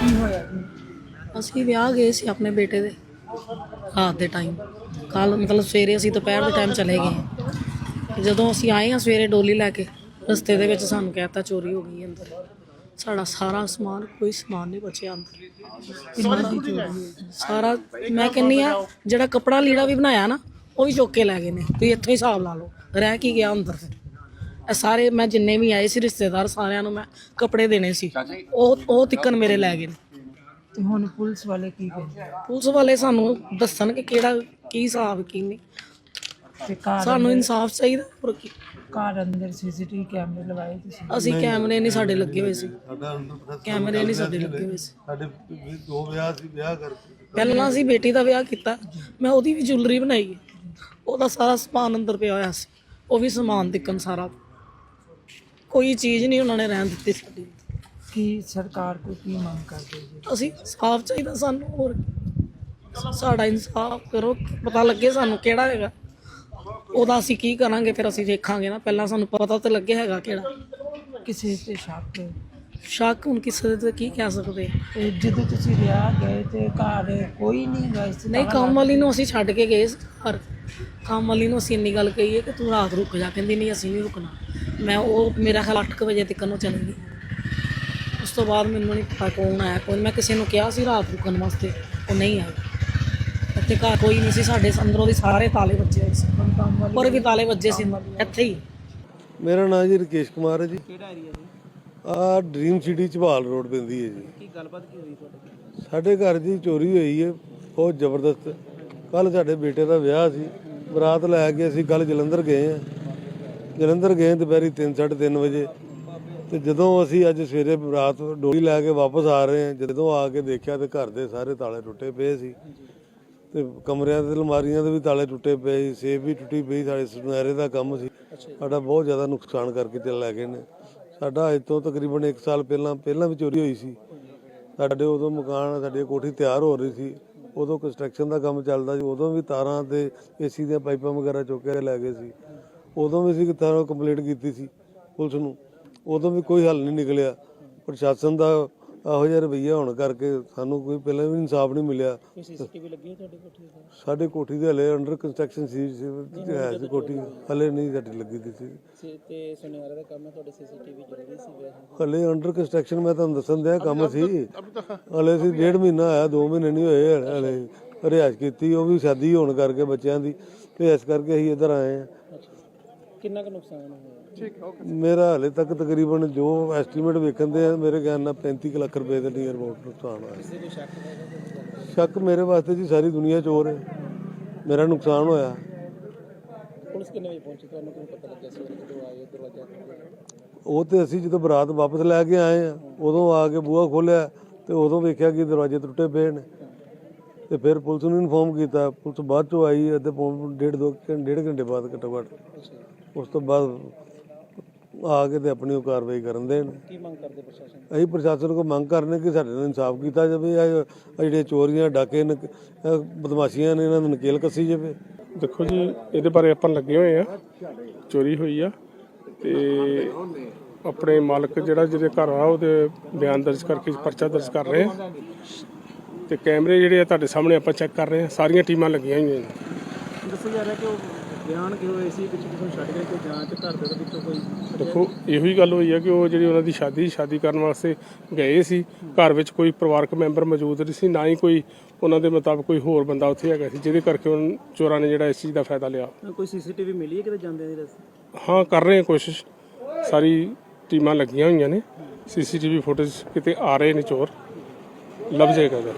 ਕੀ ਹੋਇਆ ਜੀ? ਅਸੀਂ ਵਿਆਹ ਗਏ ਸੀ ਆਪਣੇ ਬੇਟੇ ਦੇ ਰਾਤ ਦੇ ਟਾਈਮ ਕੱਲ ਮਤਲਬ ਸਵੇਰੇ ਅਸੀਂ ਦੁਪਹਿਰ ਦੇ ਟਾਈਮ ਚਲੇ ਗਏ ਜਦੋਂ ਅਸੀਂ ਆਏ ਹਾਂ ਸਵੇਰੇ ਡੋਲੀ ਲੈ ਕੇ ਰਸਤੇ ਦੇ ਵਿੱਚ ਸਾਨੂੰ ਕਹਿਤਾ ਚੋਰੀ ਹੋ ਗਈ ਅੰਦਰ। ਸਾਡਾ ਸਾਰਾ ਸਮਾਨ ਕੋਈ ਸਮਾਨ ਨਹੀਂ ਬਚਿਆ ਅੰਦਰ? ਸਾਰਾ ਮੈਂ ਕਹਿੰਨੀ ਆ ਜਿਹੜਾ ਕਪੜਾ ਲੀੜਾ ਵੀ ਬਣਾਇਆ ਨਾ ਉਹ ਵੀ ਚੁੱਕ ਕੇ ਲੈ ਗਏ ਨੇ। ਤੁਸੀਂ ਇੱਥੋਂ ਹੀ ਹਿਸਾਬ ਲਾ ਲਓ। ਰਹਿ ਕੀ ਗਿਆ ਅੰਦਰ ਫਿਰ। ਇਹ ਸਾਰੇ ਮੈਂ ਜਿੰਨੇ ਵੀ ਆਏ ਸੀ ਰਿਸ਼ਤੇਦਾਰ ਸਾਰਿਆਂ ਨੂੰ ਮੈਂ ਕੱਪੜੇ ਦੇਣੇ ਸੀ। ਉਹ ਉਹ ਤਿੱਕਨ ਮੇਰੇ ਲੈ ਗਏ ਨੇ। ਤੇ ਹੁਣ ਪੁਲਿਸ ਵਾਲੇ ਕੀ ਕਹਿੰਦੇ? ਪੁਲਿਸ ਵਾਲੇ ਸਾਨੂੰ ਦੱਸਣ ਕਿ ਕਿਹੜਾ ਕੀ ਹਿਸਾਬ ਕੀ ਨਹੀਂ। ਤੇ ਕਾਰ ਸਾਨੂੰ ਇਨਸਾਫ ਚਾਹੀਦਾ ਹੋਰ ਕੀ। ਕਾਰ ਅੰਦਰ ਸੀਸੀਟੀਵੀ ਕੈਮਰੇ ਲਵਾਏ ਤੁਸੀਂ? ਅਸੀਂ ਕੈਮਰੇ ਨਹੀਂ ਸਾਡੇ ਲੱਗੇ ਹੋਏ ਸੀ। ਕੈਮਰੇ ਨਹੀਂ ਸਾਡੇ ਲੱਗੇ ਹੋਏ ਸੀ। ਸਾਡੇ ਵੀ ਦੋ ਵਿਆਹ ਸੀ ਵਿਆਹ ਕਰਕੇ ਪਹਿਲਾਂ ਅਸੀਂ ਬੇਟੀ ਦਾ ਵਿਆਹ ਕੀਤਾ। ਮੈਂ ਉਹਦੀ ਵੀ ਜੁਐਲਰੀ ਬਣਾਈ ਹੈ। ਉਹਦਾ ਸਾਰਾ ਸਮਾਨ ਅੰਦਰ ਪਿਆ ਹੋਇਆ ਸੀ। ਉਹ ਵੀ ਸਮਾਨ ਦਿੱਕਨ ਸਾਰਾ। ਕੋਈ ਚੀਜ਼ ਨਹੀਂ ਉਹਨਾਂ ਨੇ ਰਹਿਣ ਦਿੱਤੀ ਸਾਡੀ। ਕੀ ਸਰਕਾਰ ਕੋ ਕੀ ਮੰਗ ਕਰਦੇ ਜੀ? ਅਸੀਂ ਸਾਫ਼ ਚਾਹੀਦਾ ਸਾਨੂੰ ਹੋਰ। ਸਾਡਾ ਇਨਸਾਫ ਕਰੋ ਪਤਾ ਲੱਗੇ ਸਾਨੂੰ ਕਿਹੜਾ ਹੈਗਾ। ਉਹਦਾ ਅਸੀਂ ਕੀ ਕਰਾਂਗੇ ਫਿਰ ਅਸੀਂ ਵੇਖਾਂਗੇ ਨਾ। ਪਹਿਲਾਂ ਸਾਨੂੰ ਪਤਾ ਤਾਂ ਲੱਗੇ ਹੈਗਾ ਕਿਹੜਾ। ਕਿਸੇ ਤੇ ਸ਼ੱਕ ਸ਼ੱਕ ਹੁਣ ਕਿਸੇ ਤੇ ਕੀ ਕਹਿ ਸਕਦੇ ਜਦੋਂ ਤੁਸੀਂ ਵਿਆਹ ਗਏ ਤੇ ਘਰ ਕੋਈ ਨਹੀਂ ਗਏ ਸੀ ਨਹੀਂ ਕੰਮ ਵਾਲੀ ਨੂੰ ਅਸੀਂ ਛੱਡ ਕੇ ਗਏ ਸੀ ਘਰ। ਕੰਮ ਵਾਲੀ ਨੂੰ ਅਸੀਂ ਇੰਨੀ ਗੱਲ ਕਹੀ ਹੈ ਕਿ ਤੂੰ ਰਾਤ ਰੁਕ ਜਾ ਕਹਿੰਦੀ ਨਹੀਂ ਅਸੀਂ ਨਹੀਂ ਰੁਕਣਾ। ਮੈਂ ਉਹ ਮੇਰਾ ਖਿਆਲ 8 ਵਜੇ ਤੱਕ ਨੂੰ ਚਲੀ ਗਈ। ਉਸ ਤੋਂ ਬਾਅਦ ਮੈਨੂੰ ਨਹੀਂ ਪਤਾ ਕੌਣ ਆਇਆ ਕੌਣ ਮੈਂ ਕਿਸੇ ਨੂੰ ਕਿਹਾ ਸੀ ਰਾਤ ਰੁਕਣ ਵਾਸਤੇ ਉਹ ਨਹੀਂ ਆਇਆ। ਇੱਥੇ ਘਰ ਕੋਈ ਨਹੀਂ ਸੀ ਸਾਡੇ ਅੰਦਰੋਂ ਦੀ ਸਾਰੇ ਤਾਲੇ ਵੱਜੇ ਹੋਏ ਸੀ। ਕੰਮ ਵਾਲੀ ਉੱਪਰ ਵੀ ਤਾਲੇ ਵੱਜੇ ਸੀ। ਇੱਥੇ ਹੀ। ਮੇਰਾ ਨਾਮ ਜੀ ਰਕੇਸ਼ ਕੁਮਾਰ ਹੈ ਜੀ। ਕਿਹੜਾ ਏਰੀਆ ਜੀ? ਆ ਡ੍ਰੀਮ ਸਿਟੀ ਝਬਾਲ ਰੋਡ ਪੈਂਦੀ ਹੈ ਜੀ। ਕੀ ਗੱਲਬਾਤ ਕੀ ਹੋਈ ਤੁਹਾਡੇ ਸਾਡੇ ਘਰ ਦੀ ਚੋਰੀ ਹੋਈ ਹੈ ਬਹੁਤ ਜ਼ਬਰਦਸਤ। ਕੱਲ ਸਾਡੇ ਬੇਟੇ ਦਾ ਵਿਆਹ ਸੀ ਬਰਾਤ ਲੈ ਕੇ ਅਸੀਂ ਕੱਲ ਜਲੰਧਰ ਗਏ ਆ ਜਲੰਧਰ ਗਏ ਦੁਪਹਿਰੀ 3:30 ਵਜੇ। ਤੇ ਜਦੋਂ ਅਸੀਂ ਅੱਜ ਸਵੇਰੇ ਰਾਤ ਡੋਲੀ ਲੈ ਕੇ ਵਾਪਸ ਆ ਰਹੇ ਹਾਂ ਜਦੋਂ ਆ ਕੇ ਦੇਖਿਆ ਤੇ ਘਰ ਦੇ ਸਾਰੇ ਤਾਲੇ ਟੁੱਟੇ ਪਏ ਸੀ। ਤੇ ਕਮਰਿਆਂ ਦੇ ਅਲਮਾਰੀਆਂ ਦੇ ਵੀ ਤਾਲੇ ਟੁੱਟੇ ਪਏ ਸੀ ਸੇਫ ਵੀ ਟੁੱਟੀ ਪਈ ਸਾਡੇ ਸੁਨਹਿਰੇ ਦਾ ਕੰਮ ਸੀ। ਸਾਡਾ ਬਹੁਤ ਜ਼ਿਆਦਾ ਨੁਕਸਾਨ ਕਰਕੇ ਤੇ ਲੈ ਗਏ ਨੇ। ਸਾਡਾ ਅੱਜ ਤੋਂ ਤਕਰੀਬਨ 1 ਸਾਲ ਪਹਿਲਾਂ ਪਹਿਲਾਂ ਵੀ ਚੋਰੀ ਹੋਈ ਸੀ। ਸਾਡੇ ਉਦੋਂ ਮਕਾਨ, ਸਾਡੀ ਕੋਠੀ ਤਿਆਰ ਹੋ ਰਹੀ ਸੀ। ਉਦੋਂ ਕੰਸਟਰਕਸ਼ਨ ਦਾ ਕੰਮ ਚੱਲਦਾ ਸੀ। ਉਦੋਂ ਵੀ ਤਾਰਾਂ ਤੇ ਏਸੀ ਦੀਆਂ ਪਾਈਪਾਂ ਵਗੈਰਾ ਚੁੱਕ ਕੇ ਲੈ ਗਏ ਸੀ। ਉਦੋਂ ਵੀ ਅਸੀਂ ਤਾਰਾਂ ਕੰਪਲੀਟ ਕੀਤੀ ਸੀ ਪੁਲਿਸ ਨੂੰ। ਉਦੋਂ ਵੀ ਕੋਈ ਹੱਲ ਨਹੀਂ ਨਿਕਲਿਆ। ਪ੍ਰਸ਼ਾਸਨ ਦਾ ਇਹੋ ਜਿਹਾ ਰਵੱਈਆ ਹੋਣ ਕਰਕੇ ਸਾਨੂੰ ਕੋਈ ਪਹਿਲਾਂ ਵੀ ਇਨਸਾਫ ਨਹੀਂ ਮਿਲਿਆ। ਸੀਸੀਟੀਵੀ ਲੱਗੀ ਹੈ ਤੁਹਾਡੀ ਕੋਠੀ ਤੇ? ਸਾਡੇ ਕੋਠੀ ਦੇ ਹਲੇ ਅੰਡਰ ਕੰਸਟਰਕਸ਼ਨ ਸੀ ਹੈ ਸੀ ਕੋਠੀ। ਹਲੇ ਨਹੀਂ ਸਾਡੀ ਲੱਗੀ ਦੀ। ਸੀ ਤੇ ਸੁਨਿਆਰੇ ਦਾ ਕੰਮ ਹੈ ਤੁਹਾਡੇ ਸੀਸੀਟੀਵੀ ਜ਼ਰੂਰੀ ਸੀ ਹਲੇ ਅੰਡਰ ਕੰਸਟਰਕਸ਼ਨ ਮੈਂ ਤੁਹਾਨੂੰ ਦੱਸਣ ਦਿਆ ਕੰਮ ਸੀ। ਹਲੇ ਸੀ ਡੇਢ ਮਹੀਨਾ ਆਇਆ 2 ਮਹੀਨੇ ਨਹੀਂ ਹੋਏ ਹਲੇ ਰਿਆਜ਼ ਕੀਤੀ ਉਹ ਵੀ ਸ਼ਾਦੀ ਹੋਣ ਕਰਕੇ ਬੱਚਿਆਂ ਦੀ ਤੇ ਇਸ ਕਰਕੇ ਅਸੀਂ ਇੱਧਰ ਆਏ ਆ ਕਿੰਨਾ ਕੁ ਨੁਕਸਾਨ ਹੋਇਆ? ਮੇਰਾ ਹਲੇ ਤੱਕ ਤਕਰੀਬਨ ਜੋ ਐਸਟੀਮੇਟ ਵੇਖਣ ਦੇ ਆ ਮੇਰੇ ਖਿਆਲ ਨਾਲ 35 ਕੁ ਲੱਖ ਰੁਪਏ ਦੇ ਨੀਅਰ ਅਬਾਊਟ ਨੁਕਸਾਨ ਹੋਇਆ। ਸ਼ੱਕ ਮੇਰੇ ਵਾਸਤੇ ਜੀ ਸਾਰੀ ਦੁਨੀਆ ਚੋਰ ਹੈ। ਮੇਰਾ ਨੁਕਸਾਨ ਹੋਇਆ। ਪੁਲਿਸ ਕਿੰਨੇ ਵਜੇ ਪਹੁੰਚੀ? ਤੁਹਾਨੂੰ ਕਿਵੇਂ ਪਤਾ ਲੱਗਿਆ ਸਵੇਰੇ ਜਦੋਂ ਆਏ ਦਰਵਾਜ਼ਾ ਉਹ ਤੇ ਅਸੀਂ ਜਦੋਂ ਬਰਾਤ ਵਾਪਸ ਲੈ ਕੇ ਆਏ ਆ ਉਦੋਂ ਆ ਕੇ ਬੂਹਾ ਖੋਲਿਆ ਤੇ ਉਦੋਂ ਵੇਖਿਆ ਕਿ ਦਰਵਾਜ਼ੇ ਟੁੱਟੇ ਪਏ ਨੇ। ਤੇ ਫਿਰ ਪੁਲਿਸ ਨੂੰ ਇਨਫੋਰਮ ਕੀਤਾ। ਪੁਲਿਸ ਬਾਅਦ ਚੋਂ ਆਈ ਅੱਧੇ ਪੌਣ ਡੇਢ ਦੋ ਡੇਢ ਘੰਟੇ ਬਾਅਦ ਘੱਟੋ ਘੱਟ ਉਸ ਤੋਂ ਬਾਅਦ ਆ ਕੇ ਤੇ ਆਪਣੀ ਉਹ ਕਾਰਵਾਈ ਕਰਨ ਦੇਣ ਕੀ ਮੰਗ ਕਰਦੇ ਪ੍ਰਸ਼ਾਸਨ? ਅਸੀਂ ਪ੍ਰਸ਼ਾਸਨ ਕੋ ਮੰਗ ਕਰਨੇ ਕਿ ਸਾਡੇ ਨਾਲ ਇਨਸਾਫ ਕੀਤਾ ਜਾਵੇ ਇਹ ਜਿਹੜੇ ਚੋਰੀਆਂ ਡਾਕੇ ਬਦਮਾਸ਼ੀਆਂ ਨੇ ਇਹਨਾਂ ਨੂੰ ਨਕੇਲ ਕੱਸੀ ਜਾਵੇ। ਦੇਖੋ ਜੀ ਇਹਦੇ ਬਾਰੇ ਆਪਾਂ ਲੱਗੇ ਹੋਏ ਆ। ਚੋਰੀ ਹੋਈ ਆ ਤੇ ਆਪਣੇ ਮਾਲਕ ਜਿਹੜਾ ਜਿਹਦੇ ਘਰ ਆ ਉਹਦੇ ਬਿਆਨ ਦਰਜ ਕਰਕੇ ਪਰਚਾ ਦਰਜ ਕਰ ਰਹੇ ਆ। ਤੇ ਕੈਮਰੇ ਜਿਹੜੇ ਆ ਤੁਹਾਡੇ ਸਾਹਮਣੇ ਆਪਾਂ ਚੈੱਕ ਕਰ ਰਹੇ ਆ ਸਾਰੀਆਂ ਟੀਮਾਂ ਲੱਗੀਆਂ ਹੋਈਆਂ ਨੇ। ਦੱਸਿਆ ਜਾ ਰਿਹਾ ਕਿ ਉਹ ਬਿਆਨ ਕਿਉਂ ਹੋਏ ਸੀ? ਪਿੱਛੇ ਕਿਸੇ ਨੂੰ ਛੱਡ ਕੇ ਕੋਈ ਜਾਂਚ ਘਰ ਦੇ ਵਿੱਚੋਂ ਕੋਈ ਦੇਖੋ ਇਹੋ ਹੀ ਗੱਲ ਹੋਈ ਆ ਕਿ ਉਹ ਜਿਹੜੀ ਉਹਨਾਂ ਦੀ ਸ਼ਾਦੀ ਸ਼ਾਦੀ ਕਰਨ ਵਾਸਤੇ ਗਏ ਸੀ। ਘਰ ਵਿੱਚ ਕੋਈ ਪਰਿਵਾਰਕ ਮੈਂਬਰ ਮੌਜੂਦ ਨਹੀਂ ਸੀ ਨਾ ਹੀ ਕੋਈ ਉਹਨਾਂ ਦੇ ਮੁਤਾਬਕ ਕੋਈ ਹੋਰ ਬੰਦਾ ਉੱਥੇ ਹੈਗਾ ਸੀ ਜਿਹਦੇ ਕਰਕੇ ਉਹਨਾਂ ਚੋਰਾਂ ਨੇ ਜਿਹੜਾ ਇਸ ਚੀਜ਼ ਦਾ ਫਾਇਦਾ ਲਿਆ। ਕੋਈ ਸੀਸੀਟੀਵੀ ਮਿਲੀ ਹੈ ਕਿਤੇ ਜਾਂਦੇ ਦੀ ਰਸਤੇ ਹਾਂ ਕਰ ਰਹੇ ਹਾਂ ਕੋਸ਼ਿਸ਼। ਸਾਰੀ ਟੀਮਾਂ ਲੱਗੀਆਂ ਹੋਈਆਂ ਨੇ। ਸੀਸੀਟੀਵੀ ਫੁਟੇਜ ਕਿਤੇ ਆ ਰਹੇ ਨੇ ਚੋਰ। ਲੱਭ ਜਾਏਗਾ ਜਦ